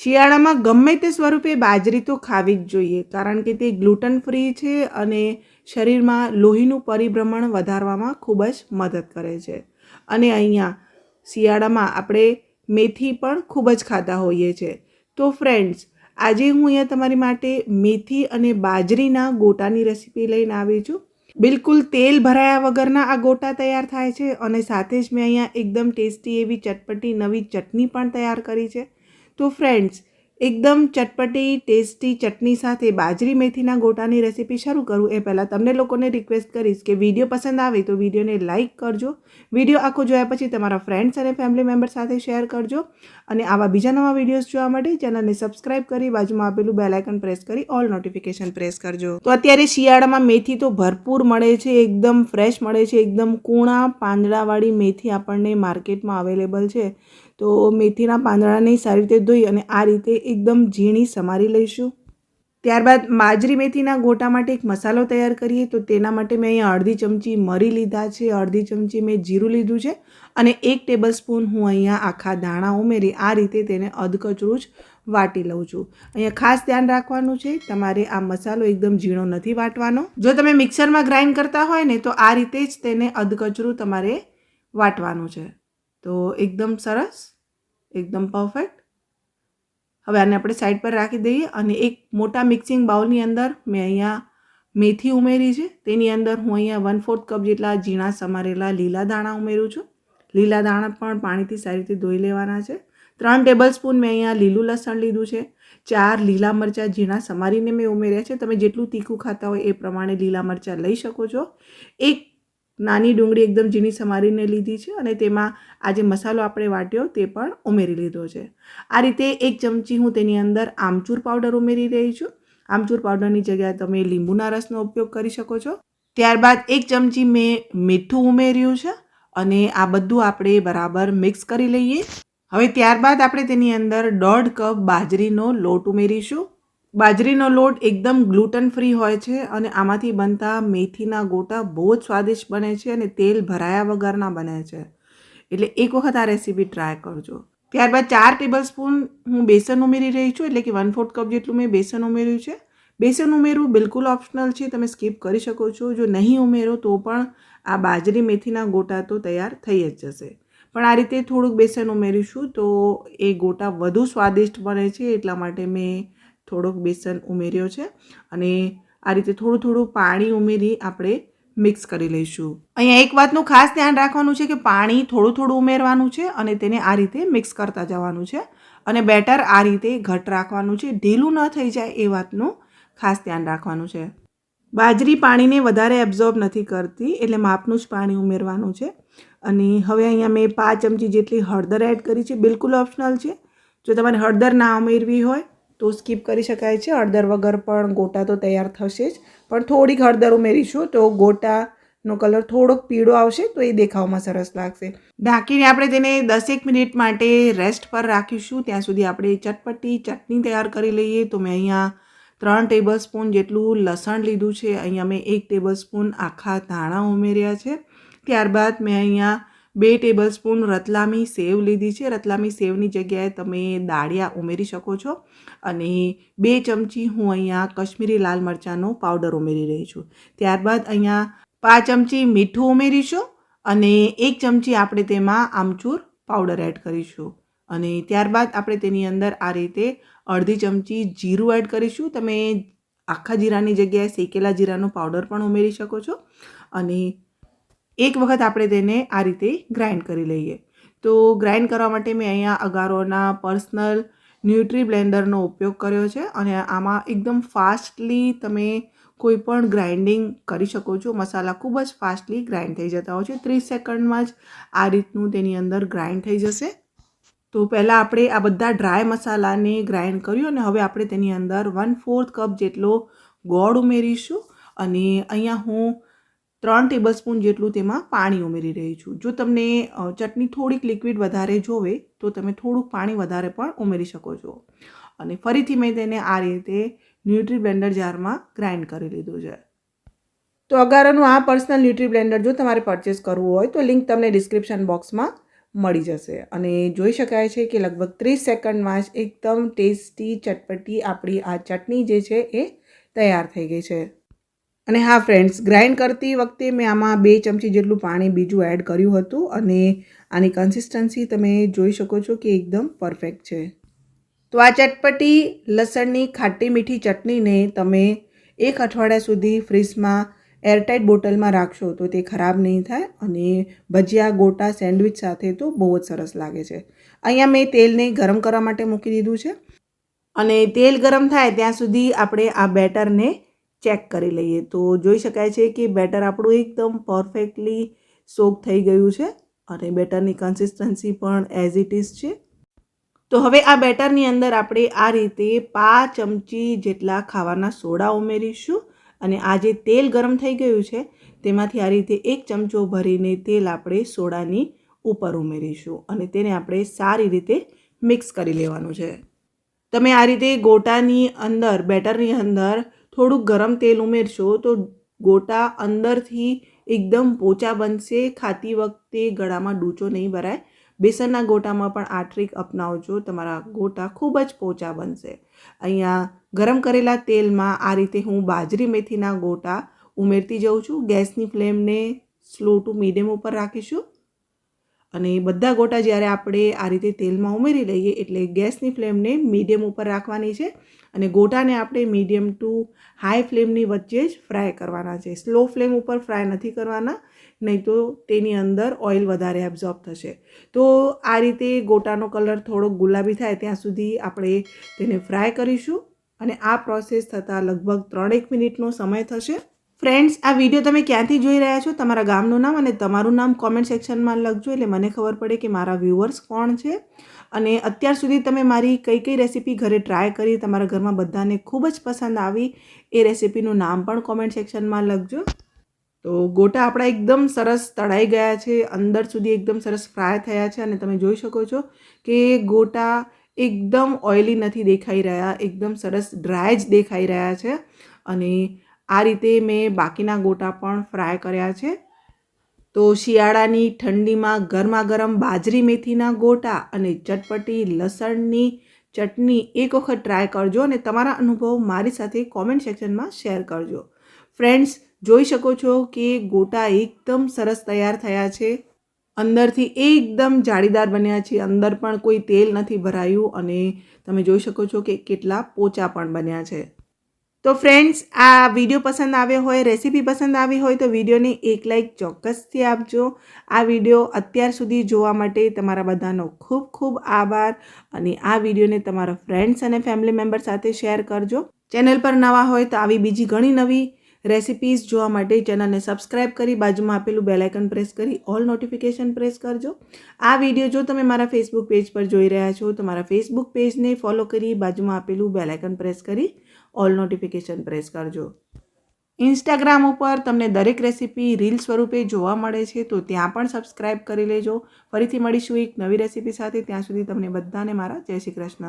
શિયાળામાં ગમે તે સ્વરૂપે બાજરી તો ખાવી જ જોઈએ, કારણ કે તે ગ્લુટન ફ્રી છે અને શરીરમાં લોહીનું પરિભ્રમણ વધારવામાં ખૂબ જ મદદ કરે છે. અને અહીંયા શિયાળામાં આપણે મેથી પણ ખૂબ જ ખાતા હોઈએ છીએ તો ફ્રેન્ડ્સ, આજે હું અહીંયા તમારી માટે મેથી અને બાજરીના ગોટાની રેસીપી લઈને આવી છું. બિલકુલ તેલ ભરાયા વગરના આ ગોટા તૈયાર થાય છે અને સાથે જ મેં અહીંયા એકદમ ટેસ્ટી એવી ચટપટી નવી ચટણી પણ તૈયાર કરી છે. તો ફ્રેન્ડ્સ, એકદમ ચટપટી, ટેસ્ટી ચટણી સાથે બાજરી મેથીના ગોટાની રેસીપી શરૂ કરું. એ પહેલાં તમને લોકોને રિક્વેસ્ટ કરીશ કે વીડિયો પસંદ આવે તો વિડીયોને લાઇક કરજો. વીડિયો આખો જોયા પછી તમારા ફ્રેન્ડ્સ અને ફેમિલી મેમ્બર સાથે શેર કરજો. અને આવા બીજા નવા વિડીયોઝ જોવા માટે ચેનલને સબસ્ક્રાઇબ કરી બાજુમાં આપેલું બેલાઇકન પ્રેસ કરી ઓલ નોટિફિકેશન પ્રેસ કરજો. તો અત્યારે શિયાળામાં મેથી તો ભરપૂર મળે છે, એકદમ ફ્રેશ મળે છે, એકદમ કૂણા પાંદડાવાળી મેથી આપણને માર્કેટમાં અવેલેબલ છે. તો મેથીના પાંદડાને સારી રીતે ધોઈ અને આ રીતે એકદમ ઝીણી સમારી લઈશું. ત્યારબાદ બાજરી મેથીના ગોટા માટે એક મસાલો તૈયાર કરીએ તો તેના માટે મેં અહીંયા અડધી ચમચી મરી લીધા છે, અડધી ચમચી મેં જીરું લીધું છે અને એક ટેબલ સ્પૂન હું અહીંયા આખા દાણા ઉમેરી આ રીતે તેને અધકચરું જ વાટી લઉં છું. અહીંયા ખાસ ધ્યાન રાખવાનું છે, તમારે આ મસાલો એકદમ ઝીણો નથી વાટવાનો. જો તમે મિક્સરમાં ગ્રાઇન્ડ કરતા હોય ને તો આ રીતે જ તેને અધકચરું તમારે વાટવાનું છે. તો એકદમ સરસ, એકદમ પરફેક્ટ હવે આને આપણે સાઈડ પર રાખી દઈએ અને એક મોટા મિક્સિંગ બાઉલની અંદર મેં અહીંયા મેથી ઉમેરી છે. તેની અંદર હું અહીંયા વન ફોર્થ કપ જેટલા ઝીણા સમારેલા લીલા દાણા ઉમેરું છું. લીલા દાણા પણ પાણીથી સારી રીતે ધોઈ લેવાના છે. ત્રણ ટેબલ સ્પૂન મેં અહીંયા લીલું લસણ લીધું છે. ચાર લીલા મરચાં ઝીણા સમારીને મેં ઉમેર્યા છે. તમે જેટલું તીખું ખાતા હોય એ પ્રમાણે લીલા મરચાં લઈ શકો છો. એક નાની ડુંગળી એકદમ ઝીણી સમારીને લીધી છે અને તેમાં આ જે મસાલો આપણે વાટ્યો તે પણ ઉમેરી લીધો છે. આ રીતે એક ચમચી હું તેની અંદર આમચૂર પાવડર ઉમેરી રહી છું. આમચૂર પાવડરની જગ્યાએ તમે લીંબુના રસનો ઉપયોગ કરી શકો છો. ત્યારબાદ એક ચમચી મેં મીઠું ઉમેર્યું છે અને આ બધું આપણે બરાબર મિક્સ કરી લઈએ. હવે ત્યારબાદ આપણે તેની અંદર દોઢ કપ બાજરીનો લોટ ઉમેરીશું. બાજરીનો લોટ એકદમ ગ્લુટન ફ્રી હોય છે અને આમાંથી બનતા મેથીના ગોટા બહુ જ સ્વાદિષ્ટ બને છે અને તેલ ભરાયા વગરના બને છે. એટલે એક વખત આ રેસીપી ટ્રાય કરજો. ત્યારબાદ ચાર ટેબલ સ્પૂન હું બેસન ઉમેરી રહી છું એટલે કે વન ફોર્થ કપ જેટલું મેં બેસન ઉમેર્યું છે. બેસન ઉમેરવું બિલકુલ ઓપ્શનલ છે, તમે સ્કીપ કરી શકો છો. જો નહીં ઉમેરો તો પણ આ બાજરી મેથીના ગોટા તો તૈયાર થઈ જ જશે. પણ આ રીતે થોડુંક બેસન ઉમેરીશું તો એ ગોટા વધુ સ્વાદિષ્ટ બને છે, એટલા માટે મેં થોડોક બેસન ઉમેર્યો છે અને આ રીતે થોડું થોડું પાણી ઉમેરી આપણે મિક્સ કરી લઈશું. અહીંયા એક વાતનું ખાસ ધ્યાન રાખવાનું છે કે પાણી થોડું થોડું ઉમેરવાનું છે અને તેને આ રીતે મિક્સ કરતા જવાનું છે અને બેટર આ રીતે ઘટ રાખવાનું છે. ઢીલું ન થઈ જાય એ વાતનું ખાસ ધ્યાન રાખવાનું છે. બાજરી પાણીને વધારે એબ્ઝોર્બ નથી કરતી એટલે માપનું જ પાણી ઉમેરવાનું છે. અને હવે અહીંયા મેં પાંચ ચમચી જેટલી હળદર એડ કરી છે. બિલકુલ ઓપ્શનલ છે. જો તમારે હળદર ના ઉમેરવી હોય તો સ્કીપ કરી શકાય છે. હળદર વગર પણ ગોટા તો તૈયાર થશે જ. પણ થોડીક હળદર ઉમેરીશું તો ગોટાનો કલર થોડોક પીળો આવશે તો એ દેખાવમાં સરસ લાગશે. ઢાંકીને આપણે તેને દસેક મિનિટ માટે રેસ્ટ પર રાખીશું. ત્યાં સુધી આપણે ચટપટી ચટણી તૈયાર કરી લઈએ. તો મેં અહીંયા ત્રણ ટેબલ સ્પૂન જેટલું લસણ લીધું છે. અહીંયા મેં એક ટેબલ સ્પૂન આખા ધાણા ઉમેર્યા છે. ત્યારબાદ મેં અહીંયા બે ટેબલ સ્પૂન રતલામી સેવ લીધી છે. રતલામી સેવની જગ્યાએ તમે દાળિયા ઉમેરી શકો છો અને બે ચમચી હું અહીંયા કશ્મીરી લાલ મરચાંનો પાવડર ઉમેરી રહી છું. ત્યારબાદ અહીંયા પાંચ ચમચી મીઠું ઉમેરીશું અને એક ચમચી આપણે તેમાં આમચૂર પાવડર એડ કરીશું. અને ત્યારબાદ આપણે તેની અંદર આ રીતે અડધી ચમચી જીરું એડ કરીશું. તમે આખા જીરાની જગ્યાએ શેકેલા જીરાનો પાવડર પણ ઉમેરી શકો છો. અને એક વખત આપણે તેને આ રીતે ગ્રાઇન્ડ કરી લઈએ. તો ગ્રાઇન્ડ કરવા માટે મેં અહીંયા અગારોના પર્સનલ ન્યુટ્રી બ્લેન્ડરનો ઉપયોગ કર્યો છે અને આમાં એકદમ ફાસ્ટલી તમે કોઈ પણ ગ્રાઇન્ડિંગ કરી શકો છો. મસાલા ખૂબ જ ફાસ્ટલી ગ્રાઇન્ડ થઈ જતા હોય છે. ત્રીસ સેકન્ડમાં જ આ રીતનું તેની અંદર ગ્રાઇન્ડ થઈ જશે. તો પહેલાં આપણે આ બધા ડ્રાય મસાલાને ગ્રાઇન્ડ કર્યું અને હવે આપણે તેની અંદર વન ફોર્થ કપ જેટલો ગોળ ઉમેરીશું. અને અહીંયા હું ત્રણ ટેબલ સ્પૂન જેટલું તેમાં પાણી ઉમેરી રહી છું. જો તમને ચટણી થોડીક લિક્વિડ વધારે જોવે, તો તમે થોડુંક પાણી વધારે પણ ઉમેરી શકો છો. અને ફરીથી મેં તેને આ રીતે ન્યુટ્રી બ્લેન્ડર જારમાં ગ્રાઇન્ડ કરી લીધું છે. તો અગારાનું આ પર્સનલ ન્યુટ્રી બ્લેન્ડર જો તમારે પરચેસ કરવું હોય, તો લિંક તમને ડિસ્ક્રિપ્શન બોક્સમાં મળી જશે. અને જોઈ શકાય છે કે લગભગ ત્રીસ સેકન્ડમાં જ એકદમ ટેસ્ટી ચટપટી આપણી આ ચટણી જે છે એ તૈયાર થઈ ગઈ છે. અને હા ફ્રેન્ડ્સ ગ્રાઇન્ડ કરતી વખતે મેં આમાં બે ચમચી જેટલું પાણી બીજું એડ કર્યું હતું અને આની કન્સિસ્ટન્સી તમે જોઈ શકો છો કે એકદમ પરફેક્ટ છે. તો આ ચટપટી લસણની ખાટી મીઠી ચટણીને તમે એક અઠવાડિયા સુધી ફ્રીજમાં એરટાઇટ બોટલમાં રાખશો તો તે ખરાબ નહીં થાય અને ભજીયા, ગોટા સેન્ડવિચ સાથે તો બહુ જ સરસ લાગે છે. અહીંયા મેં તેલને ગરમ કરવા માટે મૂકી દીધું છે અને તેલ ગરમ થાય ત્યાં સુધી આપણે આ બેટરને ચેક કરી લઈએ. તો જોઈ શકાય છે કે બેટર આપણું એકદમ પરફેક્ટલી સોક થઈ ગયું છે અને બેટરની કન્સિસ્ટન્સી પણ એઝ ઇટ ઇઝ છે. તો હવે આ બેટરની અંદર આપણે આ રીતે પાંચ ચમચી જેટલા ખાવાના સોડા ઉમેરીશું અને આ જે તેલ ગરમ થઈ ગયું છે તેમાંથી આ રીતે એક ચમચો ભરીને તેલ આપણે સોડાની ઉપર ઉમેરીશું અને તેને આપણે સારી રીતે મિક્સ કરી લેવાનું છે. તમે આ રીતે ગોટાની અંદર, બેટરની અંદર થોડુંક ગરમ તેલ ઉમેરશો તો ગોટા અંદરથી એકદમ પોચા બનશે. ખાતી વખતે ગળામાં ડૂચો નહીં ભરાય. બેસનના ગોટામાં પણ આ ટ્રીક અપનાવજો. તમારા ગોટા ખૂબ જ પોચા બનશે. અહીંયા ગરમ કરેલા તેલમાં આ રીતે હું બાજરી મેથીના ગોટા ઉમેરતી જાઉં છું. ગેસની ફ્લેમને સ્લો ટુ મીડિયમ ઉપર રાખીશું. અને બધા ગોટા જ્યારે આપણે આ રીતે તેલમાં ઉમેરી લઈએ એટલે ગેસની ફ્લેમને મીડિયમ ઉપર રાખવાની છે અને ગોટાને આપણે મીડિયમ ટુ હાઈ ફ્લેમની વચ્ચે જ ફ્રાય કરવાના છે. સ્લો ફ્લેમ ઉપર ફ્રાય નથી કરવાના, નહીં તો તેની અંદર ઓઇલ વધારે એબ્ઝોર્બ થશે. તો આ રીતે ગોટાનો કલર થોડો ગુલાબી થાય ત્યાં સુધી આપણે તેને ફ્રાય કરીશું અને આ પ્રોસેસ થતાં લગભગ ત્રણેક મિનિટનો સમય થશે. ફ્રેન્ડ્સ આ વીડિયો તમે ક્યાંથી જોઈ રહ્યા છો? તમારા ગામનું નામ અને તમારું નામ કોમેન્ટ સેક્શનમાં લખજો એટલે મને ખબર પડે કે મારા વ્યુઅર્સ કોણ છે. અને અત્યાર સુધી તમે મારી કઈ કઈ રેસીપી ઘરે ટ્રાય કરી, તમારા ઘરમાં બધાને ખૂબ જ પસંદ આવી, એ રેસીપીનું નામ પણ કોમેન્ટ સેક્શનમાં લખજો. તો ગોટા આપણા એકદમ સરસ તળાઈ ગયા છે, અંદર સુધી એકદમ સરસ ફ્રાય થયા છે અને તમે જોઈ શકો છો કે ગોટા એકદમ ઓઇલી નથી દેખાઈ રહ્યા, એકદમ સરસ ડ્રાય જ દેખાઈ રહ્યા છે. અને આ રીતે મેં બાકીના ગોટા પણ ફ્રાય કર્યા છે. તો શિયાળાની ઠંડીમાં ગરમા ગરમ બાજરી મેથીના ગોટા અને ચટપટી લસણની ચટણી એક વખત ટ્રાય કરજો અને તમારા અનુભવ મારી સાથે કોમેન્ટ સેક્શનમાં શેર કરજો. ફ્રેન્ડ્સ, જોઈ શકો છો કે ગોટા એકદમ સરસ તૈયાર થયા છે. અંદરથી એકદમ જાળીદાર બન્યા છે. અંદર પણ કોઈ તેલ નથી ભરાયું અને તમે જોઈ શકો છો કે કેટલા પોચા પણ બન્યા છે. તો ફ્રેન્ડ્સ આ વીડિયો પસંદ આવ્યો હોય રેસીપી પસંદ આવી હોય તો વિડીયોને એક લાઈક ચોક્કસથી આપજો. આ વીડિયો અત્યાર સુધી જોવા માટે તમારા બધાનો ખૂબ ખૂબ આભાર અને આ વિડીયોને તમારા ફ્રેન્ડ્સ અને ફેમિલી મેમ્બર સાથે શેર કરજો. ચેનલ પર નવા હોય તો આવી બીજી ઘણી નવી રેસિપીઝ જોવા માટે ચેનલને સબસ્ક્રાઇબ કરી બાજુમાં આપેલું બેલાઇકન પ્રેસ કરી ઓલ નોટિફિકેશન પ્રેસ કરજો. આ વીડિયો જો તમે મારા ફેસબુક પેજ પર જોઈ રહ્યા છો, તો મારા ફેસબુક પેજને ફોલો કરી બાજુમાં આપેલું બેલાઇકન પ્રેસ કરી ઓલ નોટિફિકેશન પ્રેસ કરજો. ઇન્સ્ટાગ્રામ ઉપર તમને દરેક રેસીપી રીલ સ્વરૂપે જોવા મળે છે, તો ત્યાં પણ સબસ્ક્રાઈબ કરી લેજો. ફરીથી મળીશું એક નવી રેસીપી સાથે. ત્યાં સુધી તમને બધાને મારા જય શ્રી કૃષ્ણ.